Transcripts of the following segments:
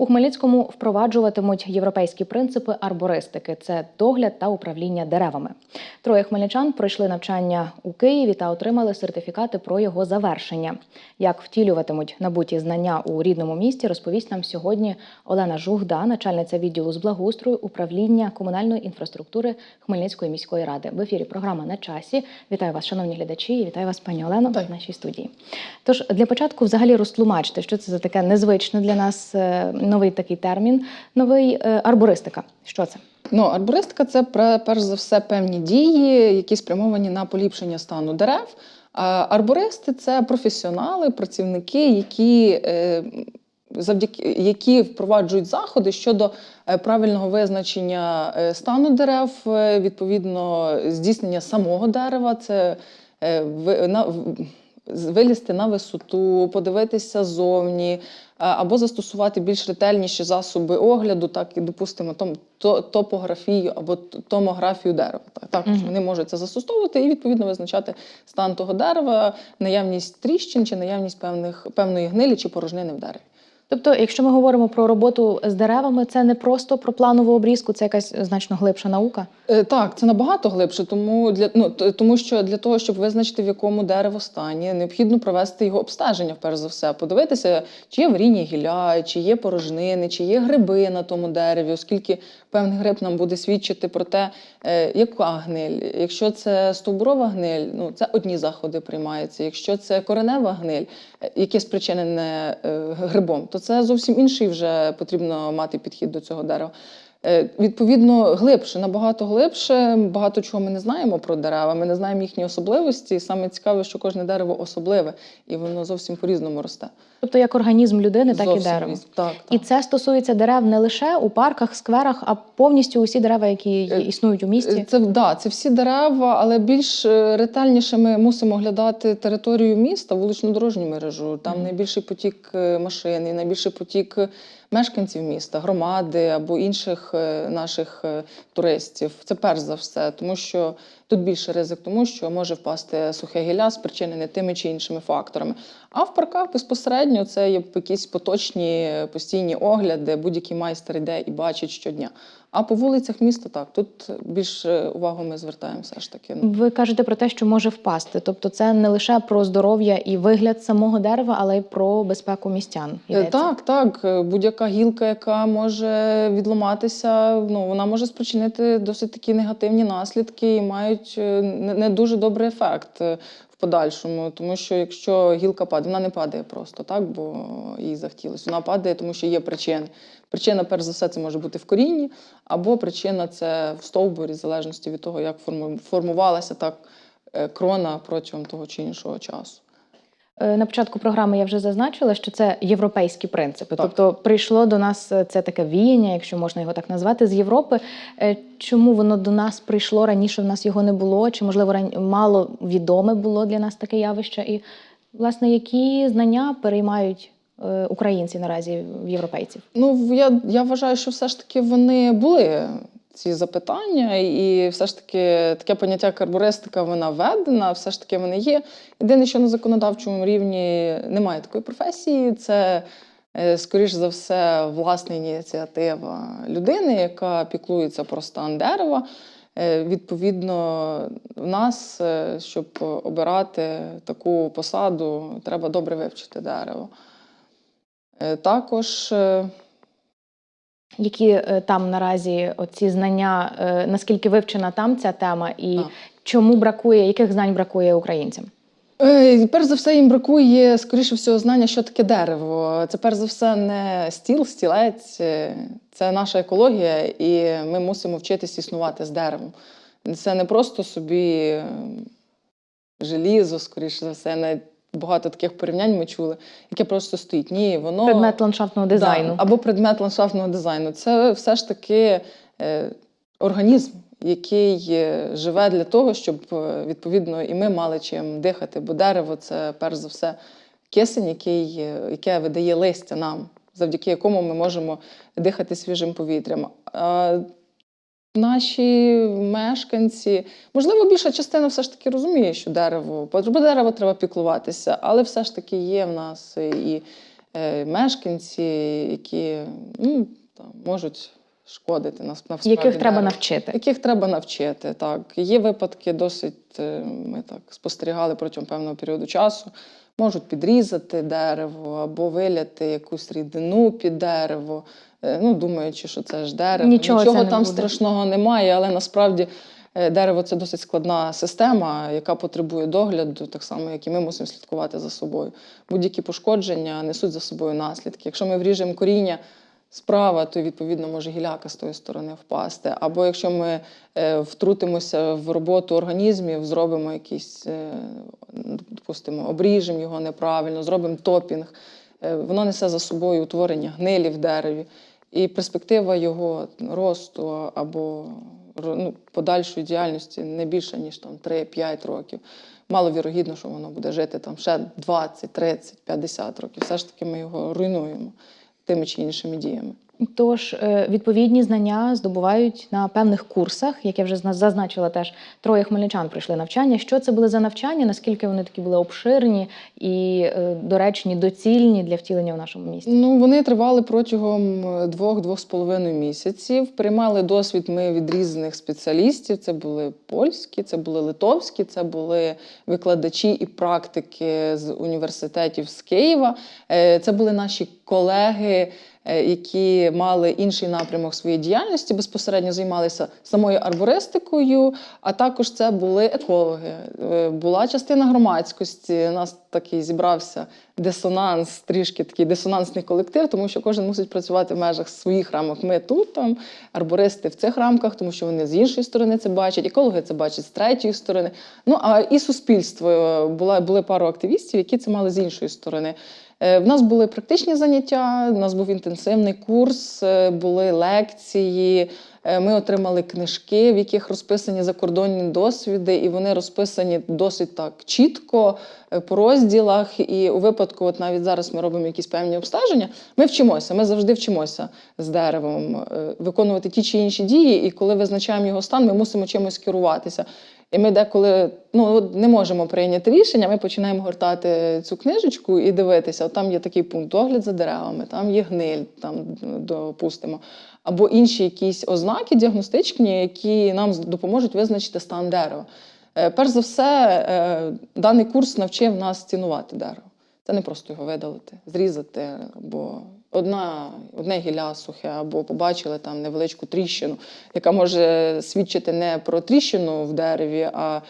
У Хмельницькому впроваджуватимуть європейські принципи арбористики це догляд та управління деревами. Троє хмельничан пройшли навчання у Києві та отримали сертифікати про його завершення. Як втілюватимуть набуті знання у рідному місті, розповість нам сьогодні Олена Жугда, начальниця відділу з благоустрою управління комунальної інфраструктури Хмельницької міської ради. В ефірі програма на часі. Вітаю вас, шановні глядачі, і вітаю вас, пані Олено, в нашій студії. Тож для початку, взагалі, розтлумачте, що це за таке незвичне для нас е, новий такий термін, новий е, арбористика. Що це? Ну, арбористика це перш за все певні дії, які спрямовані на поліпшення стану дерев. Арбористи це професіонали, працівники, які, е, завдяки, які впроваджують заходи щодо е, правильного визначення стану дерев, відповідно, здійснення самого дерева. Це вилізти на висоту, подивитися зовні, або застосувати більш ретельніші засоби огляду, так і допустимо том, то, топографію або томографію дерева. Так, також Мгм. вони можуть це застосовувати і відповідно визначати стан того дерева, наявність тріщин чи наявність певних певної гнилі чи порожнини в дереві. Тобто, якщо ми говоримо про роботу з деревами, це не просто про планову обрізку, це якась значно глибша наука. Е, Так, це набагато глибше, тому для ну тому, що для того, щоб визначити в якому дерево стані, необхідно провести його обстеження, перш за все, подивитися, чи є вріння гілля, чи є порожнини, чи є гриби на тому дереві, оскільки певний гриб нам буде свідчити про те, е, яка гниль. Якщо це стовбурова гниль, ну це одні заходи приймаються. Якщо це коренева гниль, е, яке спричинене грибом, то це зовсім інший вже потрібно мати підхід до цього дерева. Е, Відповідно, глибше, набагато глибше. Багато чого ми не знаємо про дерева. Ми не знаємо їхні особливості. І саме цікаве, що кожне дерево особливе, і воно зовсім по-різному росте. Тобто, як організм людини, так і дерево. різне. Так, І це стосується дерев не лише у парках, скверах, а повністю усі дерева, які Е, існують у місті. Це да, це всі дерева, але більш е, ретельніше ми мусимо оглядати територію міста, вуличну дорожню мережу. Там Мгм. найбільший потік е, машин, і найбільший потік е, мешканців міста, громади або інших е, наших е, туристів. Це перш за все, тому що тут більше ризик, тому що може впасти сухе гілля, спричинене тими чи іншими факторами. А в парках безпосередньо це є якісь поточні постійні огляди, будь-який майстер йде і бачить щодня. А по вулицях міста так, тут більш е, увагу ми звертаємо все ж таки. Ви кажете про те, що може впасти. Тобто, це не лише про здоров'я і вигляд самого дерева, але й про безпеку містян. Е, йдеться. Так, так. е, Будь-яка гілка, яка може відламатися, ну вона може спричинити досить такі негативні наслідки і мають е, не не дуже добрий ефект е, в подальшому. Тому що якщо гілка падає, вона не падає просто так, бо їй захотілося. Вона падає, тому що є причини. Причина, перш за все, це може бути в корінні, або причина це в стовбурі, в залежності від того, як формувалася так е, крона протягом того чи іншого часу. Е, На початку програми я вже зазначила, що це європейські принципи. Так. Тобто прийшло до нас е, це таке віяння, якщо можна його так назвати, з Європи. Е, Чому воно до нас прийшло раніше? В нас його не було, чи можливо мало відоме було для нас таке явище? І власне, які знання переймають українці наразі в європейців? Ну, я, я вважаю, що все ж таки вони були ці запитання, і все ж таки таке поняття як арбористика, вона введена, все ж таки вони є. Єдине, що на законодавчому рівні немає такої професії, це. е, Скоріш за все, власна ініціатива людини, яка піклується про стан дерева. Е, Відповідно, в нас, е, щоб обирати таку посаду, треба добре вивчити дерево. Також Які е, там наразі оці знання, е, наскільки вивчена там ця тема, і Так. чому бракує, яких знань бракує українцям? Е, Перш за все, їм бракує, скоріше всього, знання, що таке дерево. Це перш за все не стіл, стілець, це наша екологія, і ми мусимо вчитись існувати з деревом. Це не просто собі е, желізо, скоріше за все, навіть багато таких порівнянь ми чули, яке просто стоїть. Ні, воно Предмет ландшафтного дизайну. Да, або предмет ландшафтного дизайну. Це все ж таки е, організм, який е, живе для того, щоб е, відповідно і ми мали чим дихати. Бо дерево це перш за все кисень, який, е, яке видає листя нам, завдяки якому ми можемо дихати свіжим повітрям. Наші мешканці, можливо, більша частина все ж таки розуміє, що дерево, про дерево треба піклуватися, але все ж таки є в нас і е, мешканці, які ну, там, можуть шкодити нас насправді Яких треба дереву. навчити. Яких треба навчити, так. Є випадки, досить е, ми так спостерігали протягом певного періоду часу. Можуть підрізати дерево або виляти якусь рідину під дерево, ну, думаючи, що це ж дерево. Нічого не там буде. страшного немає, але насправді е, дерево це досить складна система, яка потребує догляду, так само, як і ми мусимо слідкувати за собою. Будь-які пошкодження несуть за собою наслідки. Якщо ми вріжемо коріння справа, то відповідно може гіляка з тої сторони впасти. Або якщо ми е, втрутимося в роботу організмів, зробимо якийсь, е, допустимо, обріжемо його неправильно, зробимо топінг, е, воно несе за собою утворення гнилі в дереві. І перспектива його росту або ну, подальшої діяльності не більше, ніж там 3-5 років. Маловірогідно, що воно буде жити там ще 20, 30, 50 років. Все ж таки ми його руйнуємо тими чи іншими діями. Тож е, відповідні знання здобувають на певних курсах, як я вже зна- зазначила, теж троє хмельничан пройшли навчання. Що це були за навчання? Наскільки вони такі були обширні і е, доречні, доцільні для втілення в нашому місті? Ну, вони тривали протягом е, двох-двох з половиною місяців. Приймали досвід ми від різних спеціалістів. Це були польські, це були литовські, це були викладачі і практики з університетів з Києва. Е, Це були наші колеги. Е, Які мали інший напрямок своєї діяльності, безпосередньо займалися самою арбористикою, а також це були екологи. Е, Була частина громадськості. У нас такий зібрався дисонанс, трішки такий дисонансний колектив, тому що кожен мусить працювати в межах своїх рамок. Ми тут, там, арбористи в цих рамках, тому що вони з іншої сторони це бачать, екологи це бачать з третьої сторони. Ну а і суспільство е, була були пару активістів, які це мали з іншої сторони. Е, В нас були практичні заняття, в нас був інтенсивний курс, е, були лекції. Е, Ми отримали книжки, в яких розписані закордонні досвіди, і вони розписані досить так чітко по розділах. І у випадку, от навіть зараз ми робимо якісь певні обстеження. Ми вчимося, ми завжди вчимося з деревом виконувати ті чи інші дії. І коли визначаємо його стан, ми мусимо чимось керуватися. І ми деколи ну, не можемо прийняти рішення, ми починаємо гортати цю книжечку і дивитися. От там є такий пункт догляд за деревами, там є гниль, там допустимо, або інші якісь ознаки діагностичні, які нам допоможуть визначити стан дерева. Е, Перш за все, е, даний курс навчив нас цінувати дерево. Це не просто його видалити, зрізати, або одна, одне гілля сухе, або побачили там невеличку тріщину, яка може свідчити не про тріщину в дереві, а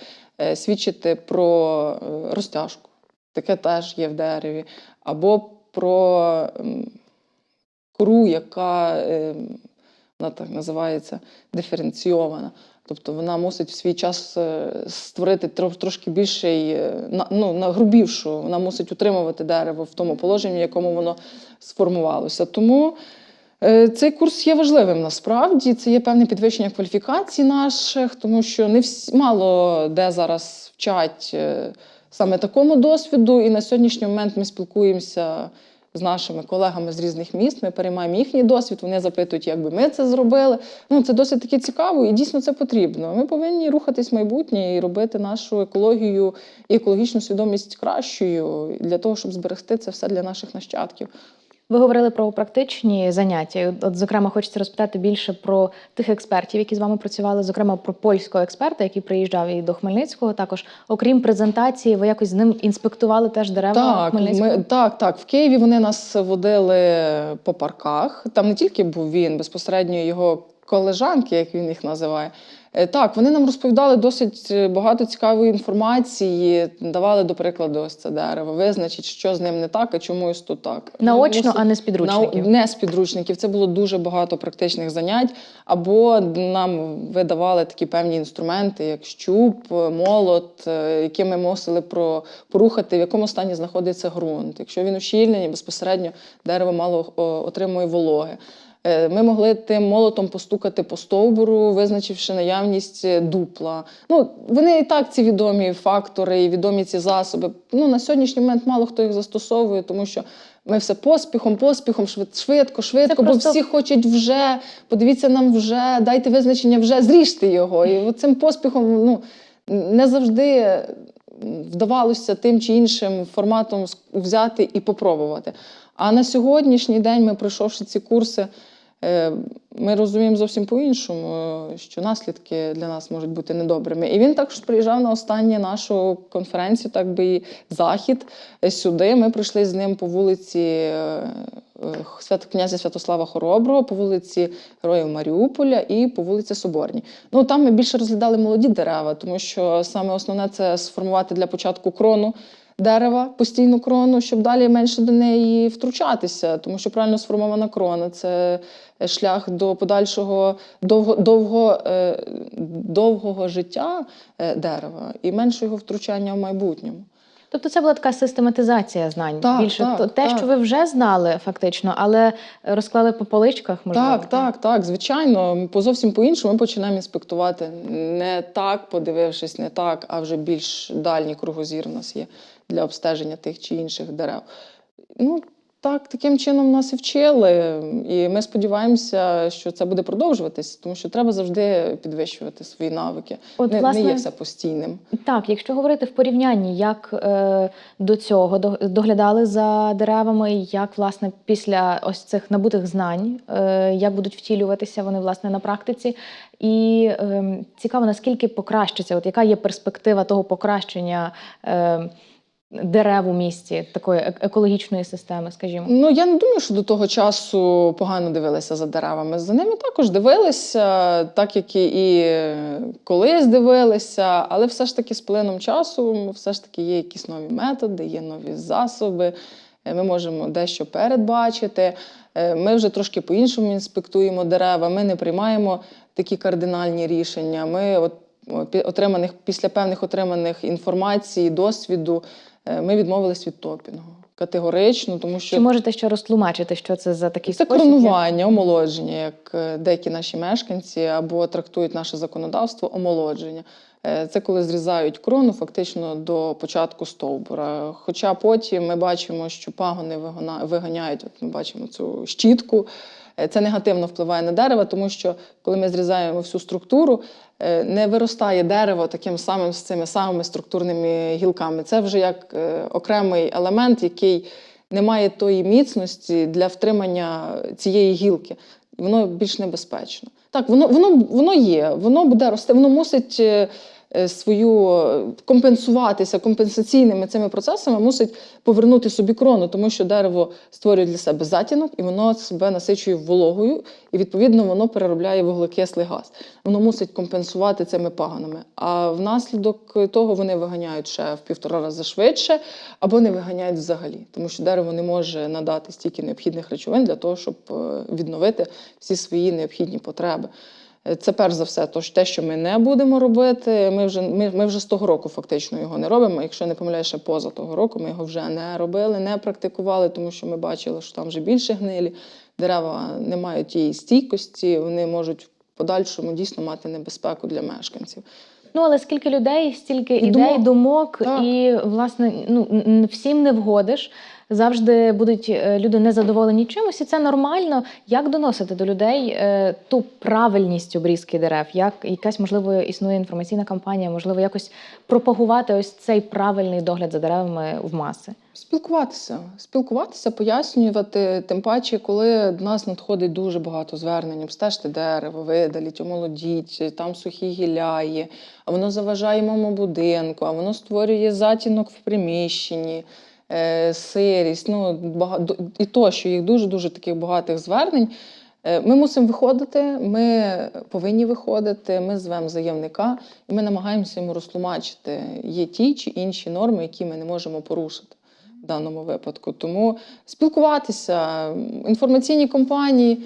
е, свідчити про е, розтяжку. Таке теж є в дереві. Або про кору, яка е, вона так називається диференційована. Тобто вона мусить в свій час е, створити трошки більший, е, на- ну, нагрубівшу, вона мусить утримувати дерево в тому положенні, в якому воно сформувалося. Тому е, цей курс є важливим насправді. Це є певне підвищення кваліфікацій наших, тому що не всі, мало де зараз вчать саме такому досвіду. І на сьогоднішній момент ми спілкуємося з нашими колегами з різних міст. Ми переймаємо їхній досвід. Вони запитують, як би ми це зробили. Ну це досить таки цікаво, і дійсно це потрібно. Ми повинні рухатись в майбутнє і робити нашу екологію і екологічну свідомість кращою для того, щоб зберегти це все для наших нащадків. Ви говорили про практичні заняття. От, зокрема, хочеться розпитати більше про тих експертів, які з вами працювали, зокрема про польського експерта, який приїжджав і до Хмельницького. Також, окрім презентації, ви якось з ним інспектували теж дерева Так, Хмельницького? ми, так, так. В Києві вони нас водили по парках. Там не тільки був він, безпосередньо його колежанки, як він їх називає. Е, Так, вони нам розповідали досить е, багато цікавої інформації, давали до прикладу ось це дерево, визначить, що з ним не так, а чому ось тут так. Наочно, Мусить- а не з підручників. на- не з підручників. Це було дуже багато практичних занять. Або нам видавали такі певні інструменти, як щуп, молот, е, які ми мусили про, порухати, в якому стані знаходиться ґрунт. Якщо він ущільнений, безпосередньо дерево мало отримує вологи. Е, Ми могли тим молотом постукати по стовбуру, визначивши наявність е, дупла. Ну, вони і так ці відомі фактори, і відомі ці засоби. Ну, на сьогоднішній момент мало хто їх застосовує, тому що ми все поспіхом, поспіхом, швид- швидко, швидко, бо просто- всі хочуть вже. Подивіться нам вже, дайте визначення вже, зріжте його. І цим поспіхом ну, не завжди вдавалося тим чи іншим форматом взяти і попробувати. А на сьогоднішній день ми, пройшовши ці курси, е, ми розуміємо зовсім по-іншому, е, що наслідки для нас можуть бути недобрими. І він також приїжджав на останню нашу конференцію, так би і захід е, сюди. Ми прийшли з ним по вулиці е, е, князя Святослава Хороброго, по вулиці Героїв Маріуполя і по вулиці Соборній. Ну там ми більше розглядали молоді дерева, тому що саме основне це сформувати для початку крону дерева, постійну крону, щоб далі менше до неї втручатися, тому що правильно сформована крона це шлях до подальшого довго, довго, е, довгого життя е, дерева і менше його втручання в майбутньому. Тобто це була така систематизація знань. Так, Більше так, то, те, так. що ви вже знали, фактично, але розклали по поличках, можливо. Так, так, так, звичайно. По зовсім по-іншому ми починаємо інспектувати. Не так, подивившись, не так, а вже більш дальній кругозір у нас є для обстеження тих чи інших дерев. Ну, так, таким чином нас і вчили. І ми сподіваємося, що це буде продовжуватись, тому що треба завжди підвищувати свої навики. От, не, власне, не є все постійним. Так, якщо говорити в порівнянні, як е, до цього доглядали за деревами, як власне після ось цих набутих знань, е, як будуть втілюватися вони власне на практиці, і е, цікаво, наскільки покращиться, от яка є перспектива того покращення е, дерев у місті, такої екологічної системи, скажімо. Ну я не думаю, що до того часу погано дивилися за деревами. За ними також дивилися, так як і колись дивилися, але все ж таки з плином часу, все ж таки є якісь нові методи, є нові засоби. е, Ми можемо дещо передбачити. Е, Ми вже трошки по-іншому інспектуємо дерева. Ми не приймаємо такі кардинальні рішення. Ми от отриманих після певних отриманих інформацій, досвіду, ми відмовились від топінгу категорично, тому що Чи можете ще розтлумачити, що це за такий це спосіб? коронування, омолодження, як е, деякі наші мешканці або трактують наше законодавство омолодження. Е, Це коли зрізають крону фактично до початку стовбура. Хоча потім ми бачимо, що пагони виганяють, от ми бачимо цю щітку. Е, Це негативно впливає на дерево, тому що коли ми зрізаємо всю структуру, е, не виростає дерево таким самим з цими самими структурними гілками. Це вже як окремий елемент, який не має тої міцності для втримання цієї гілки. Воно більш небезпечно. Так, воно, воно, воно є, воно буде рости, воно мусить е, свою е, компенсуватися компенсаційними цими процесами, мусить повернути собі крону, тому що дерево створює для себе затінок і воно себе насичує вологою, і відповідно воно переробляє вуглекислий газ. Воно мусить компенсувати цими паганами. А внаслідок того вони виганяють ще в півтора рази швидше або не виганяють взагалі, тому що дерево не може надати стільки необхідних речовин для того, щоб е, відновити всі свої необхідні потреби. Е, Це перш за все, тож те, що ми не будемо робити. Ми вже ми, ми вже з того року фактично його не робимо. Якщо не помиляю, ще поза того року ми його вже не робили, не практикували, тому що ми бачили, що там вже більше гнилі. Дерева не мають тієї стійкості, вони можуть в подальшому дійсно мати небезпеку для мешканців. Ну, але скільки людей, стільки І ідей, думок. думок, і власне ну всім не вгодиш. Завжди будуть е, люди незадоволені чимось, і це нормально. Як доносити до людей е, ту правильність обрізки дерев? Як якась можливо існує інформаційна кампанія, можливо, якось пропагувати ось цей правильний догляд за деревами в маси? Спілкуватися, спілкуватися, пояснювати, тим паче, коли до нас надходить дуже багато звернень, обстежте дерево, видаліть, омолодіть, там сухі гілля є, а воно заважає моєму будинку, а воно створює затінок в приміщенні, сирість, ну, і то, що їх дуже-дуже таких багатих звернень. Е, Ми мусимо виходити, ми повинні виходити, ми звемо заявника, і ми намагаємося йому розтлумачити, є ті чи інші норми, які ми не можемо порушити в даному випадку. Тому спілкуватися, інформаційні компанії,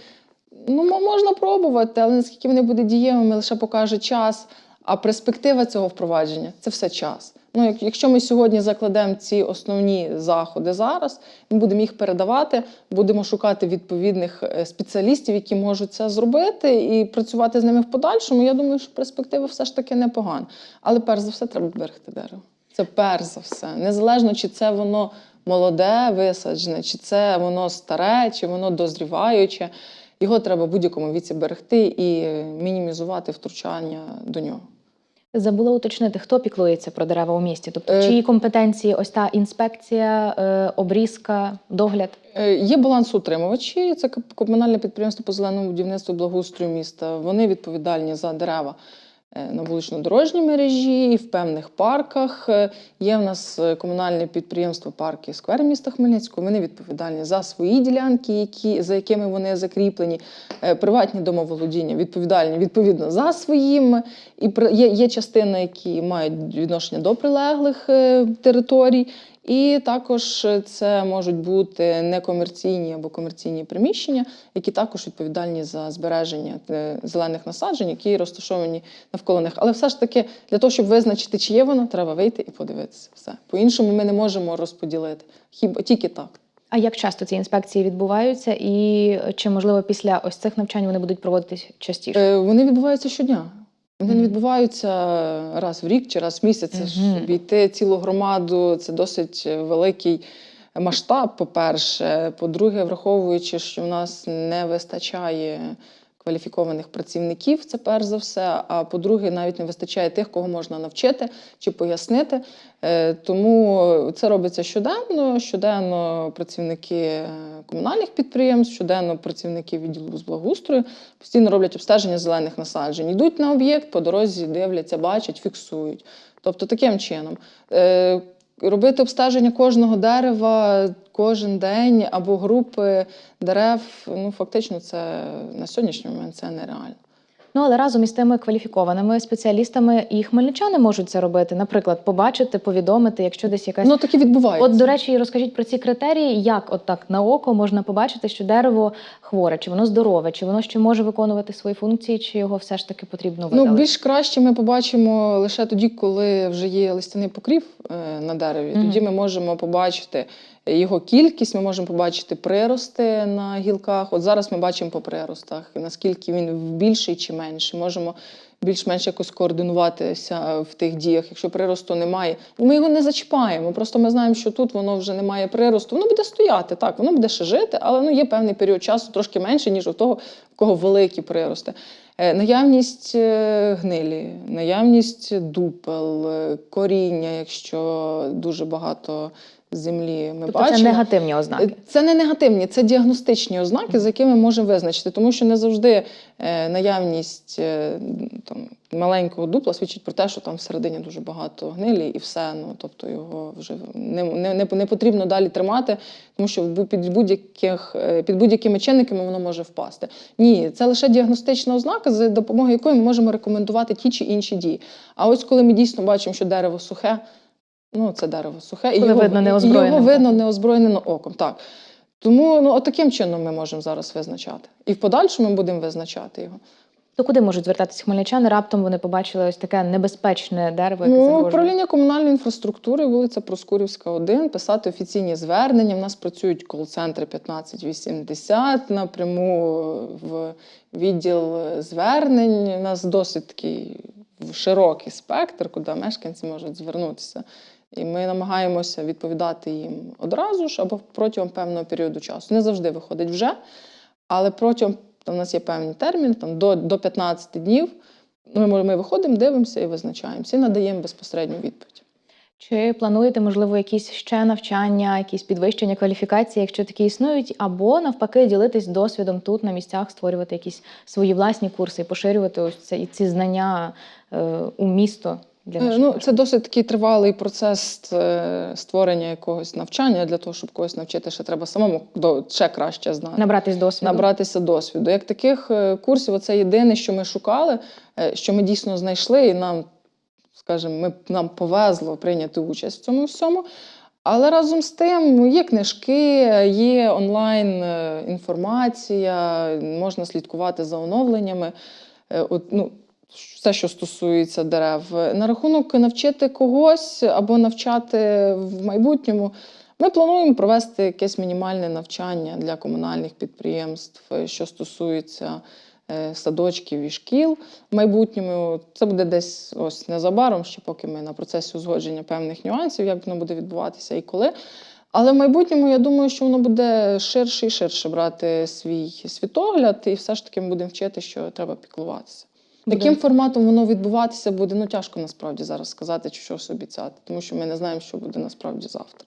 ну, можна пробувати, але наскільки вони будуть дієвими, лише покаже час. А перспектива цього впровадження це все час. Ну, якщо ми сьогодні закладемо ці основні заходи зараз, ми будемо їх передавати, будемо шукати відповідних е, спеціалістів, які можуть це зробити, і працювати з ними в подальшому. Я думаю, що перспектива все ж таки непогана. Але перш за все треба берегти дерево. Це перш за все. Незалежно, чи це воно молоде, висаджене, чи це воно старе, чи воно дозріваюче. Його треба в будь-якому віці берегти і мінімізувати втручання до нього. Забула уточнити, хто піклується про дерева у місті? Тобто, Е, чиї компетенції ось та інспекція, е, обрізка, догляд? Е, Є балансоутримувачі, це ком- комунальне підприємство по зеленому будівництву благоустрою міста. Вони відповідальні за дерева на вулично-дорожній мережі і в певних парках. Е, Є в нас е, комунальне підприємство парки і сквер міста Хмельницького. Вони відповідальні за свої ділянки, які, за якими вони закріплені. Е, Приватні домоволодіння відповідальні відповідно за своїм. І є, є частини, які мають відношення до прилеглих е, територій. І також це можуть бути некомерційні або комерційні приміщення, які також відповідальні за збереження е, зелених насаджень, які розташовані навколо них. Але все ж таки, для того, щоб визначити, чи є воно, треба вийти і подивитися. Все по-іншому ми не можемо розподілити. Хіба тільки так. А як часто ці інспекції відбуваються, і чи можливо після ось цих навчань вони будуть проводитись частіше? Е, Вони відбуваються щодня. Вони не відбуваються раз в рік чи раз в місяць. Це ж обійти цілу громаду це досить великий масштаб, по-перше. По-друге, враховуючи, що в нас не вистачає кваліфікованих працівників, це перш за все. А по-друге, навіть не вистачає тих, кого можна навчити чи пояснити. Е, Тому це робиться щоденно. Щоденно працівники е, комунальних підприємств, щоденно працівники відділу з благоустрою постійно роблять обстеження зелених насаджень. Йдуть на об'єкт, по дорозі дивляться, бачать, фіксують. Тобто таким чином. Робити обстеження кожного дерева кожен день або групи дерев, ну фактично, це на сьогоднішній момент це нереально. Ну але разом із тими кваліфікованими спеціалістами і хмельничани можуть це робити. Наприклад, побачити, повідомити, якщо десь якась Ну таке відбувається. От, до речі, розкажіть про ці критерії, як от так на око можна побачити, що дерево хворе, чи воно здорове, чи воно ще може виконувати свої функції, чи його все ж таки потрібно видалити? Ну, більш краще ми побачимо лише тоді, коли вже є листяний покрів е, на дереві. Мгм. Тоді ми можемо побачити його кількість, ми можемо побачити прирости на гілках. От зараз ми бачимо по приростах, наскільки він більший чи менший. Можемо більш-менш якось координуватися в тих діях. Якщо приросту немає, ми його не зачіпаємо. Просто ми знаємо, що тут воно вже не має приросту. Воно буде стояти, так, воно буде ще жити, але ну, є певний період часу трошки менше, ніж у того, в кого великі прирости. Е, Наявність е, гнилі, наявність дупел, е, коріння, якщо дуже багато землі ми тобто бачимо. це негативні ознаки. Е, Це не негативні, це діагностичні ознаки, за якими ми можемо визначити, тому що не завжди е, наявність е, там, маленького дупла свідчить про те, що там всередині дуже багато гнилі і все. Ну, тобто його вже не, не, не, не потрібно далі тримати, тому що під, будь-яких, під будь-якими чинниками воно може впасти. Ні, це лише діагностична ознака, за допомогою якої ми можемо рекомендувати ті чи інші дії. А ось коли ми дійсно бачимо, що дерево сухе, ну це дерево сухе, і Коли його, видно і неозброєним його видно неозброєним оком. Так. Тому ну, от таким чином ми можемо зараз визначати. І в подальшому ми будемо визначати його. То куди можуть звертатися хмельничани? Раптом вони побачили ось таке небезпечне дерево, яке Ну, загрожує. управління комунальної інфраструктури, вулиця Проскурівська, 1, писати офіційні звернення. У нас працюють кол-центри 1580, напряму в відділ звернень. У нас досить такий широкий спектр, куди мешканці можуть звернутися. І ми намагаємося відповідати їм одразу ж або протягом певного періоду часу. Не завжди виходить вже, але протягом там, у нас є певний термін, там, до, до 15 днів. Ми, ми виходимо, дивимося і визначаємося, і надаємо безпосередню відповідь. Чи плануєте, можливо, якісь ще навчання, якісь підвищення кваліфікації, якщо такі існують, або навпаки ділитись досвідом тут на місцях, створювати якісь свої власні курси поширювати ось це і ці знання е, у місто для Е, наших Ну, це досить такий тривалий процес е, створення якогось навчання. Для того, щоб когось навчити, ще треба самому ще краще знати. набратись досвіду. Набратися досвіду. Як таких е, курсів, це єдине, що ми шукали, що ми дійсно знайшли, і нам, скажімо, ми, нам повезло прийняти участь в цьому всьому. Але разом з тим є книжки, є онлайн інформація, можна слідкувати за оновленнями. От, ну, все, що стосується дерев. На рахунок навчити когось або навчати в майбутньому. Ми плануємо провести якесь мінімальне навчання для комунальних підприємств, е, що стосується е, садочків і шкіл в майбутньому. Це буде десь ось незабаром, ще поки ми на процесі узгодження певних нюансів, як воно буде відбуватися і коли. Але в майбутньому я думаю, що воно буде ширше і ширше брати свій світогляд, і все ж таки ми будемо вчити, що треба піклуватися. Яким форматом воно відбуватися буде, ну тяжко насправді зараз сказати, чи щось обіцяти, тому що ми не знаємо, що буде насправді завтра.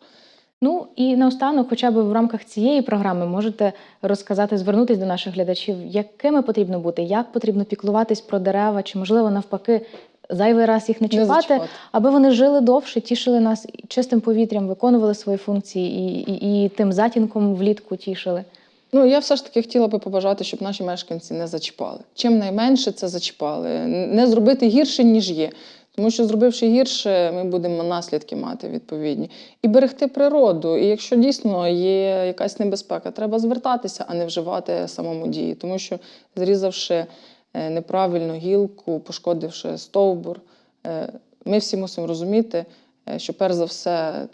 Ну і наостанок, хоча б в рамках цієї програми, можете розказати, звернутися до наших глядачів, якими потрібно бути, як потрібно піклуватись про дерева, чи можливо навпаки зайвий раз їх не Не чіпати, зачіпати. аби вони жили довше, тішили нас чистим повітрям, виконували свої функції і, і, і тим затінком влітку тішили. Ну, я все ж таки хотіла би побажати, щоб наші мешканці не зачіпали. Чим найменше це зачіпали. Не зробити гірше, ніж є. Тому що, зробивши гірше, ми будемо наслідки мати відповідні. І берегти природу. І якщо дійсно є якась небезпека, треба звертатися, а не вживати самому дії. Тому що, зрізавши е, неправильно гілку, пошкодивши стовбур, е, ми всі мусимо розуміти, е, що перш за все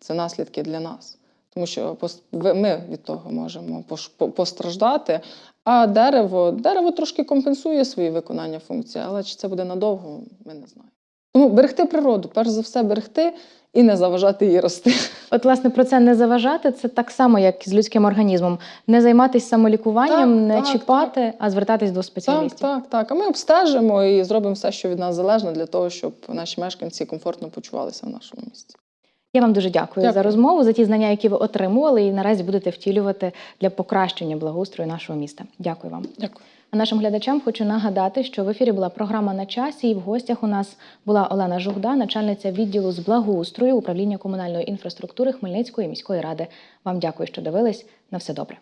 це наслідки для нас. Тому що ми від того можемо постраждати. А дерево, дерево трошки компенсує свої виконання функції, але чи це буде надовго, ми не знаємо. Тому берегти природу, перш за все, берегти і не заважати їй рости. От, власне, про це не заважати, це так само, як з людським організмом. Не займатися самолікуванням, Так, не так, чіпати, а звертатись до Так, спеціалістів. так, так. А ми обстежимо і зробимо все, що від нас залежно, для того, щоб наші мешканці комфортно почувалися в нашому місті. Я вам дуже дякую, Дякую. за розмову, за ті знання, які ви отримували, і наразі будете втілювати для покращення благоустрою нашого міста. Дякую вам. Дякую. А нашим глядачам хочу нагадати, що в ефірі була програма на часі, і в гостях у нас була Олена Жугда, начальниця відділу з благоустрою управління комунальної інфраструктури Хмельницької міської ради. Вам дякую, що дивились. На все добре.